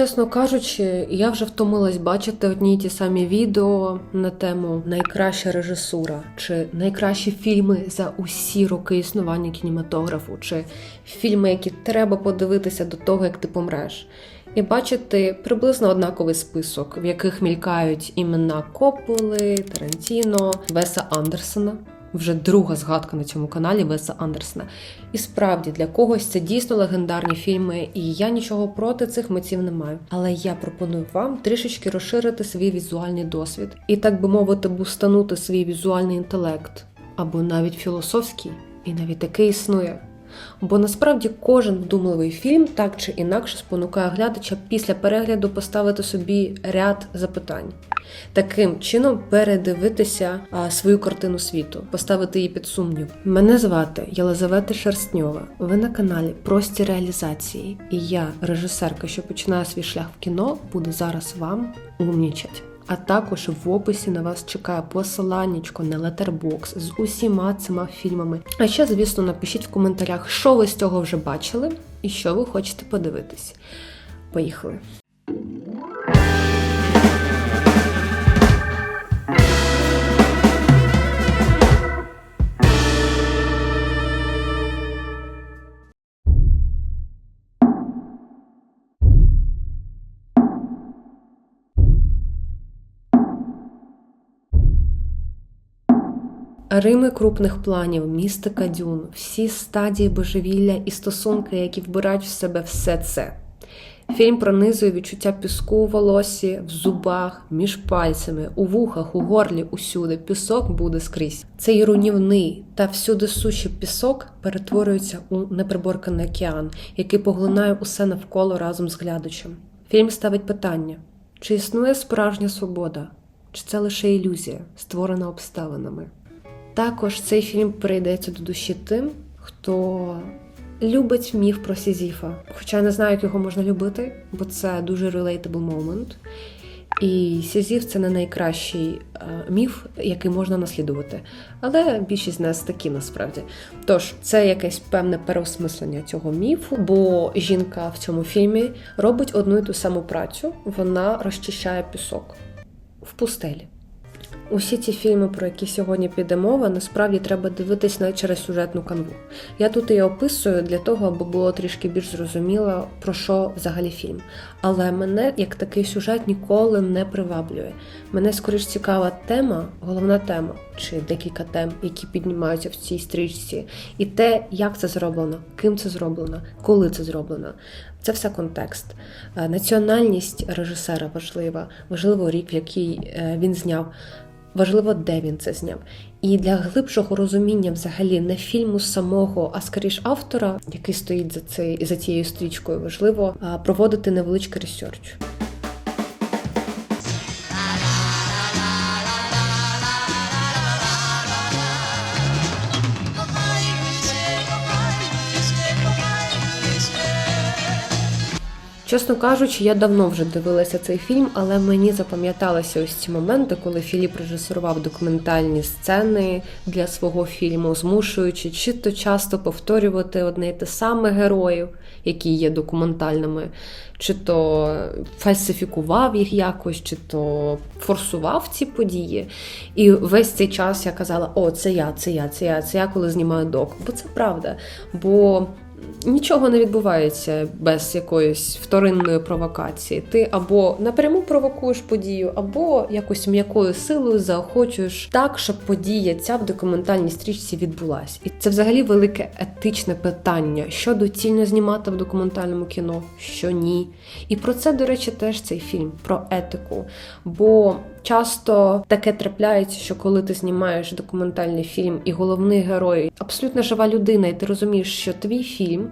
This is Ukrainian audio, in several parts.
чесно кажучи, я вже втомилась бачити одні й ті самі відео на тему найкраща режисура, чи найкращі фільми за усі роки існування кінематографу, чи фільми, які треба подивитися до того, як ти помреш. І бачити приблизно однаковий список, в яких мількають імена Копполи, Тарантіно, Веса Андерсона. Вже друга згадка на цьому каналі Веса Андерсена. І справді для когось це дійсно легендарні фільми, і я нічого проти цих митців не маю. Але я пропоную вам трішечки розширити свій візуальний досвід і, так би мовити, бустанути свій візуальний інтелект або навіть філософський, і навіть такий існує. Бо насправді кожен вдумливий фільм так чи інакше спонукає глядача після перегляду поставити собі ряд запитань. Таким чином передивитися свою картину світу, поставити її під сумнів. Мене звати Єлизавета Шерстньова. Ви на каналі Прості реалізації, і я, режисерка, що починає свій шлях в кіно, буду зараз вам умнічать. А також в описі на вас чекає посиланнячко на Letterboxd з усіма цими фільмами. А ще, звісно, напишіть в коментарях, що ви з цього вже бачили і що ви хочете подивитись. Поїхали! Рими крупних планів, містика дюн, всі стадії божевілля і стосунки, які вбирають в себе все це. Фільм пронизує відчуття піску у волосі, в зубах, між пальцями, у вухах, у горлі, усюди. Пісок буде скрізь. Цей руйнівний та всюди сущий пісок перетворюється у неприборканий океан, який поглинає усе навколо разом з глядачем. Фільм ставить питання: чи існує справжня свобода, чи це лише ілюзія, створена обставинами? Також цей фільм перейдеться до душі тим, хто любить міф про Сізіфа. Хоча я не знаю, як його можна любити, бо це дуже relatable moment. І Сізіф це не найкращий е, міф, який можна наслідувати. Але більшість з нас такі насправді. Тож, це якесь певне переосмислення цього міфу, бо жінка в цьому фільмі робить одну і ту саму працю, вона розчищає пісок в пустелі. Усі ці фільми, про які сьогодні піде мова, насправді треба дивитись не через сюжетну канву. Я тут і описую для того, аби було трішки більш зрозуміло, про що взагалі фільм. Але мене як такий сюжет ніколи не приваблює. Мене скоріш цікава тема, головна тема, чи декілька тем, які піднімаються в цій стрічці, і те, як це зроблено, ким це зроблено, коли це зроблено. Це все контекст. Е, Національність режисера важлива, важливо рік, в який е, він зняв. Важливо, де він це зняв. І для глибшого розуміння взагалі не фільму самого, а скоріш автора, який стоїть за цей, за цією стрічкою, важливо проводити невеличкий ресерч. Чесно кажучи, я давно вже дивилася цей фільм, але мені запам'яталися ось ці моменти, коли Філіп режисував документальні сцени для свого фільму, змушуючи чи то часто повторювати одне й те саме героїв, які є документальними, чи то фальсифікував їх якось, чи то форсував ці події. І весь цей час я казала: О, це я, це я, це я, це я, коли знімаю док. Бо це правда. Бо нічого не відбувається без якоїсь вторинної провокації. Ти або напряму провокуєш подію, або якось м'якою силою заохочуєш так, щоб подія ця в документальній стрічці відбулась. І це взагалі велике етичне питання, що доцільно знімати в документальному кіно, що ні. І про це, до речі, теж цей фільм про етику. Бо Часто таке трапляється, що коли ти знімаєш документальний фільм, і головний герой абсолютно жива людина, і ти розумієш, що твій фільм,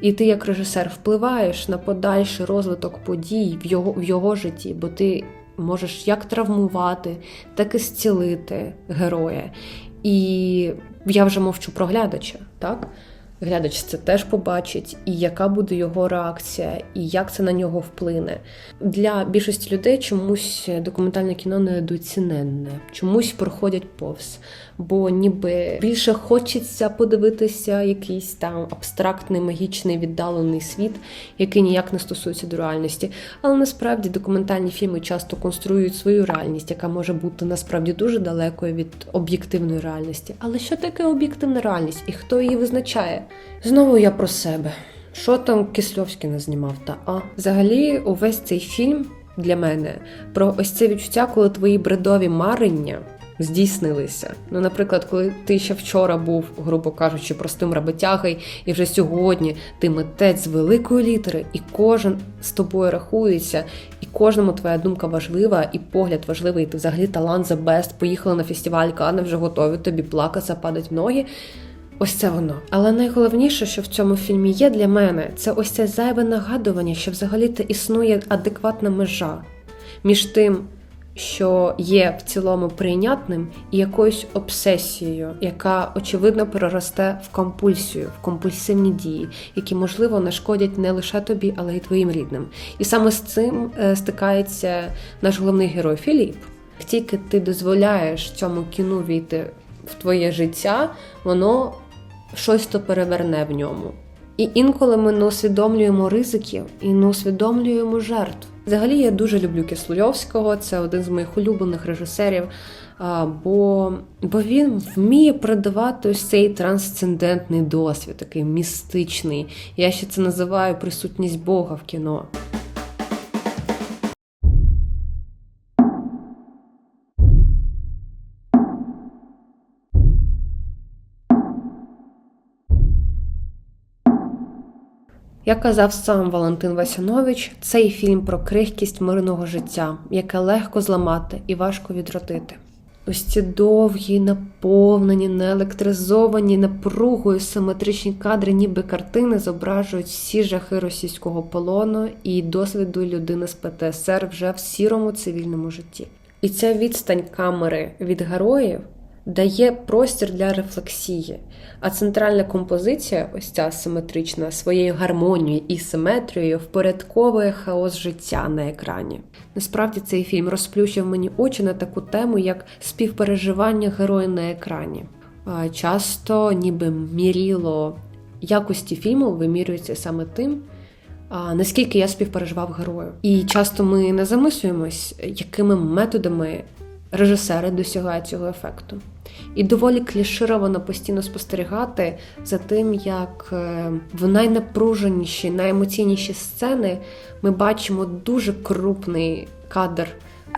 і ти як режисер впливаєш на подальший розвиток подій в його в його житті, бо ти можеш як травмувати, так і зцілити героя. І я вже мовчу про глядача, так? Глядач це теж побачить, і яка буде його реакція, і як це на нього вплине. Для більшості людей чомусь документальне кіно недооціненне, чомусь проходять повз, бо ніби більше хочеться подивитися якийсь там абстрактний, магічний, віддалений світ, який ніяк не стосується до реальності. Але насправді документальні фільми часто конструюють свою реальність, яка може бути насправді дуже далекою від об'єктивної реальності. Але що таке об'єктивна реальність і хто її визначає? Знову я про себе. Що там Кисльовський не знімав? Та а взагалі, увесь цей фільм для мене про ось це відчуття, коли твої бредові марення здійснилися. Ну, наприклад, коли ти ще вчора був, грубо кажучи, простим роботягою, і вже сьогодні ти митець з великої літери, і кожен з тобою рахується, і кожному твоя думка важлива, і погляд важливий, і ти взагалі талант за бест, поїхала на фестиваль, Кани вже готові, тобі плакатися, падать в ноги. Ось це воно. Але найголовніше, що в цьому фільмі є для мене, це ось це зайве нагадування, що взагалі-то існує адекватна межа між тим, що є в цілому прийнятним, і якоюсь обсесією, яка очевидно переросте в компульсію, в компульсивні дії, які можливо нашкодять не лише тобі, але й твоїм рідним. І саме з цим е, стикається наш головний герой Філіп. Тільки ти дозволяєш цьому кіну війти в твоє життя, воно щось то переверне в ньому. І інколи ми не усвідомлюємо ризиків і не усвідомлюємо жертв. Взагалі я дуже люблю Кислульовського, це один з моїх улюблених режисерів. Бо бо він вміє продавати ось цей трансцендентний досвід, такий містичний. Я ще це називаю присутність Бога в кіно. Як казав сам Валентин Васянович, цей фільм про крихкість мирного життя, яке легко зламати і важко відродити. Ось ці довгі, наповнені, неелектризовані, напругою симетричні кадри, ніби картини, зображують всі жахи російського полону і досвіду людини з ПТСР вже в сірому цивільному житті. І ця відстань камери від героїв дає простір для рефлексії. А центральна композиція, ось ця симетрична, своєю гармонією і симетрією впорядковує хаос життя на екрані. Насправді цей фільм розплющив мені очі на таку тему, як співпереживання героя на екрані. Часто, ніби міріло якості фільму вимірюється саме тим. Наскільки я співпереживав герою, і часто ми не замислюємось, якими методами режисери досягають цього ефекту. І доволі клішировано постійно спостерігати за тим, як е, в найнапруженіші, найемоційніші сцени ми бачимо дуже крупний кадр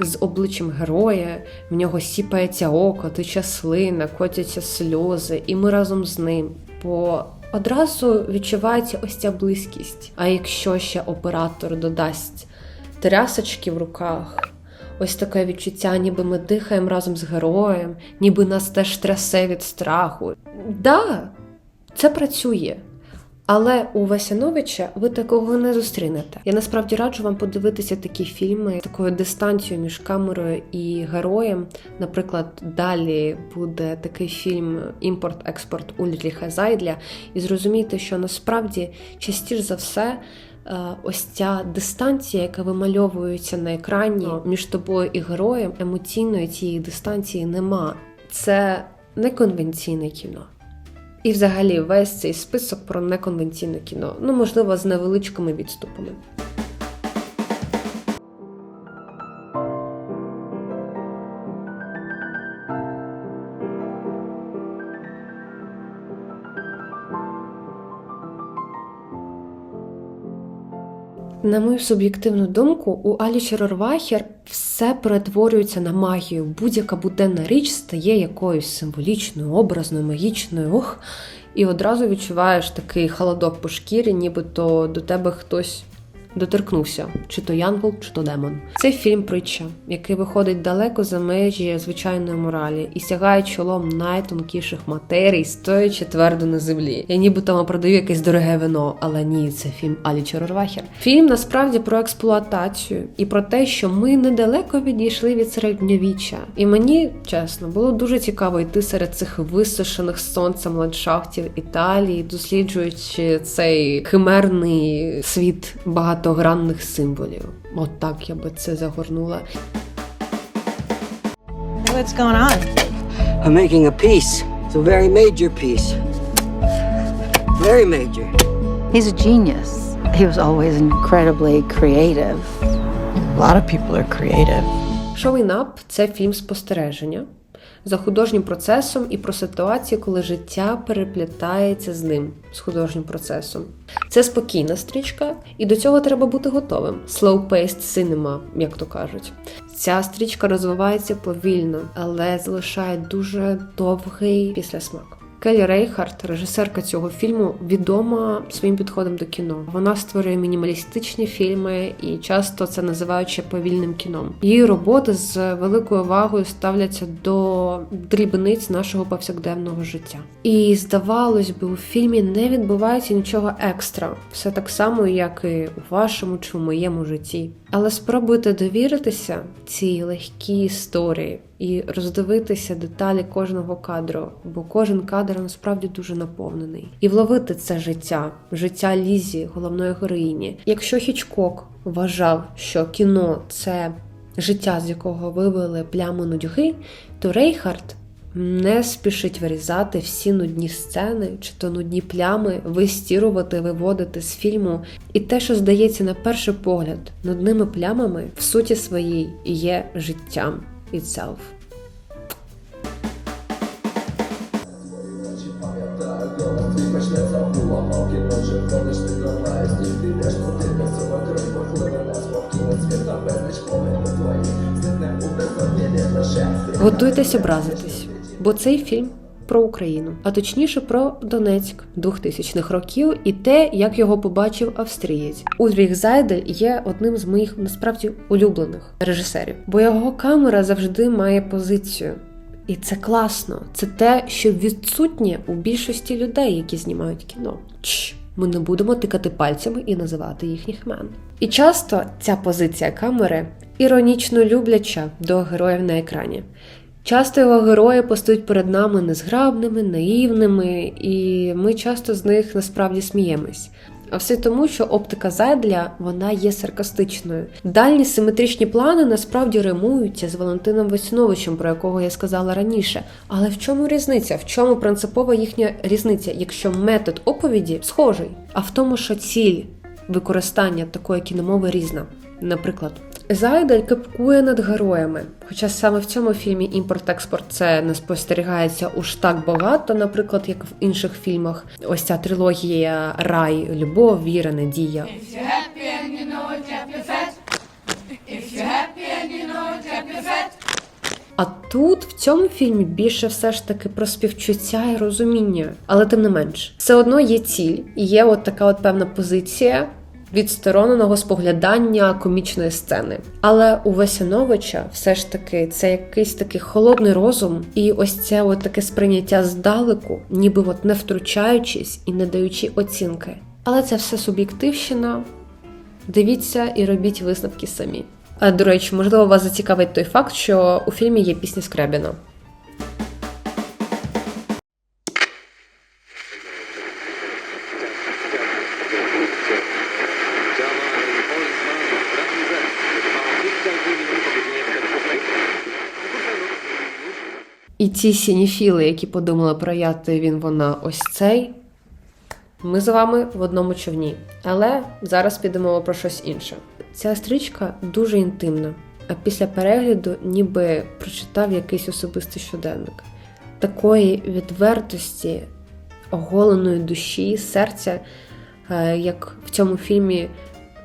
з обличчям героя, в нього сіпається око, тече слина, котяться сльози, і ми разом з ним. Бо одразу відчувається ось ця близькість. А якщо ще оператор додасть трясочки в руках, ось таке відчуття, ніби ми дихаємо разом з героєм, ніби нас теж трясе від страху. Да, це працює. Але у Васяновича ви такого не зустрінете. Я насправді раджу вам подивитися такі фільми з такою дистанцією між камерою і героєм. Наприклад, далі буде такий фільм Імпорт-експорт Ульріха Зайдля, і зрозуміти, що насправді частіше за все ось ця дистанція, яка вимальовується на екрані між тобою і героєм, емоційної цієї дистанції нема. Це неконвенційне кіно. І, взагалі, весь цей список про неконвенційне кіно, ну можливо, з невеличкими відступами. На мою суб'єктивну думку, у Алі Шерорвахер все перетворюється на магію. Будь-яка буденна річ стає якоюсь символічною, образною, магічною. Ох, і одразу відчуваєш такий холодок по шкірі, нібито до тебе хтось доторкнувся, чи то янгол, чи то демон. Це фільм притча, який виходить далеко за межі звичайної моралі і сягає чолом найтонкіших матерій, стоячи твердо на землі. Я ніби там продаю якесь дороге вино, але ні, це фільм Алі Чорорвахер. Фільм насправді про експлуатацію і про те, що ми недалеко відійшли від середньовіччя. І мені чесно було дуже цікаво йти серед цих висушених сонцем ландшафтів Італії, досліджуючи цей химерний світ багатогранних символів. От так я би це загорнула. What's going on? I'm making a piece. It's a very major piece. Very major. He's a genius. He was always incredibly creative. A lot of people are creative. Showing Up – це фільм спостереження за художнім процесом і про ситуацію, коли життя переплітається з ним, з художнім процесом. Це спокійна стрічка, і до цього треба бути готовим. Slow-paced cinema, як то кажуть. Ця стрічка розвивається повільно, але залишає дуже довгий післясмак. Келі Рейхард, режисерка цього фільму, відома своїм підходом до кіно. Вона створює мінімалістичні фільми і часто це називають повільним кіном. Її роботи з великою увагою ставляться до дрібниць нашого повсякденного життя. І здавалось би, у фільмі не відбувається нічого екстра, все так само, як і у вашому чи в моєму житті. Але спробуйте довіритися цій легкій історії і роздивитися деталі кожного кадру, бо кожен кадр насправді дуже наповнений. І вловити це життя, життя Лізі, головної героїні. Якщо Хічкок вважав, що кіно це життя, з якого вивели пляму нудьги, то Рейхард не спішить вирізати всі нудні сцени чи то нудні плями, вистірувати, виводити з фільму. І те, що здається на перший погляд нудними плямами, в суті своїй є життям itself. Готуйтесь образитись, бо цей фільм про Україну, а точніше про Донецьк 2000-х років і те, як його побачив австрієць. Ульріх Зайдель є одним з моїх насправді улюблених режисерів, бо його камера завжди має позицію. І це класно. Це те, що відсутнє у більшості людей, які знімають кіно. Чш, ми не будемо тикати пальцями і називати їхніх імен. І часто ця позиція камери іронічно любляча до героїв на екрані. Часто його герої постають перед нами незграбними, наївними, і ми часто з них насправді сміємось. А все тому, що оптика Зайдля вона є саркастичною. Дальні симетричні плани насправді римуються з Валентином Весновичем, про якого я сказала раніше. Але в чому різниця? В чому принципова їхня різниця, якщо метод оповіді схожий, а в тому, що ціль використання такої кіномови різна. Наприклад, Зайдель кипкує над героями. Хоча саме в цьому фільмі імпорт-експорт це не спостерігається уж так багато, наприклад, як в інших фільмах. Ось ця трилогія Рай, Любов, Віра, Надія. А тут в цьому фільмі більше все ж таки про співчуття і розуміння, але тим не менш, все одно є ціль, і є от така от певна позиція відстороненого споглядання комічної сцени. Але у Весяновича все ж таки це якийсь такий холодний розум, і ось це от таке сприйняття здалеку, ніби от не втручаючись і не даючи оцінки. Але це все суб'єктивщина. Дивіться і робіть висновки самі. А до речі, можливо, вас зацікавить той факт, що у фільмі є пісня Скрябіна. І ці сініфіли, які подумали про я, ти, він, вона, ось цей. Ми з вами в одному човні. Але зараз підемо про щось інше. Ця стрічка дуже інтимна, а після перегляду ніби прочитав якийсь особистий щоденник. Такої відвертості, оголеної душі, серця, е, як в цьому фільмі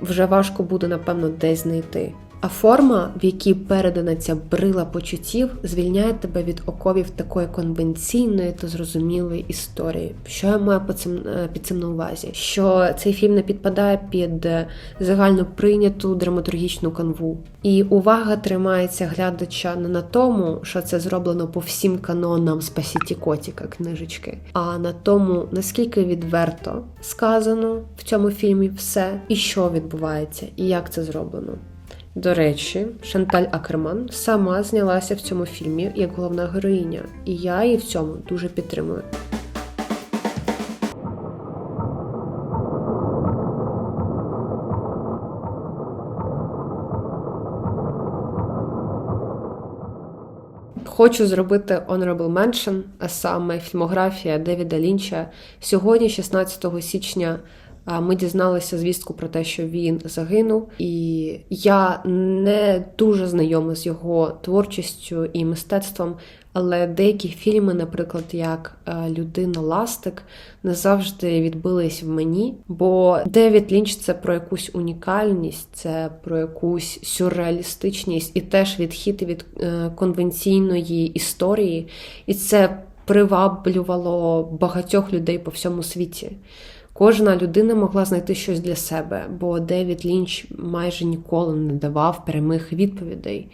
вже важко буде, напевно, десь знайти. А форма, в якій передана ця брила почуттів, звільняє тебе від оковів такої конвенційної та зрозумілої історії. Що я маю по цим, е, під цим на увазі? Що цей фільм не підпадає під е, загально прийняту драматургічну канву. І увага тримається глядача не на тому, що це зроблено по всім канонам Спасіті Котіка книжечки, а на тому, наскільки відверто сказано в цьому фільмі все, і що відбувається, і як це зроблено. До речі, Шанталь Акерман сама знялася в цьому фільмі як головна героїня, і я її в цьому дуже підтримую. Хочу зробити honorable mention, а саме фільмографія Девіда Лінча. Сьогодні, 16 січня, ми дізналися звістку про те, що він загинув, і я не дуже знайома з його творчістю і мистецтвом. Але деякі фільми, наприклад, як е, Людина Ластик, не завжди відбились в мені. Бо Девід Лінч це про якусь унікальність, це про якусь сюрреалістичність і теж відхід від е, конвенційної історії, і це приваблювало багатьох людей по всьому світі. Кожна людина могла знайти щось для себе, бо Девід Лінч майже ніколи не давав прямих відповідей.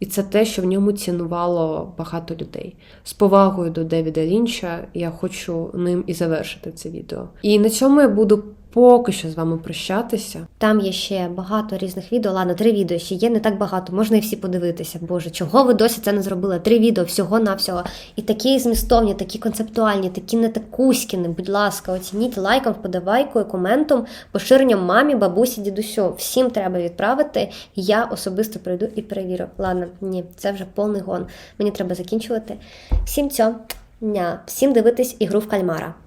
І це те, що в ньому цінувало багато людей. З повагою до Девіда Лінча я хочу ним і завершити це відео. І на цьому я буду поки що з вами прощатися. Там є ще багато різних відео. Ладно, три відео ще є, не так багато, можна і всі подивитися. Боже, чого ви досі це не зробили? Три відео всього навсього І такі змістовні, такі концептуальні, такі не такуськіни. Будь ласка, оцініть лайком, вподобайкою, коментом, поширенням мамі, бабусі, дідусю. Всім треба відправити. Я особисто прийду і перевірю. Ладно, ні, це вже повний гон. Мені треба закінчувати. Всім цьо, ня, всім дивитись ігру в кальмара.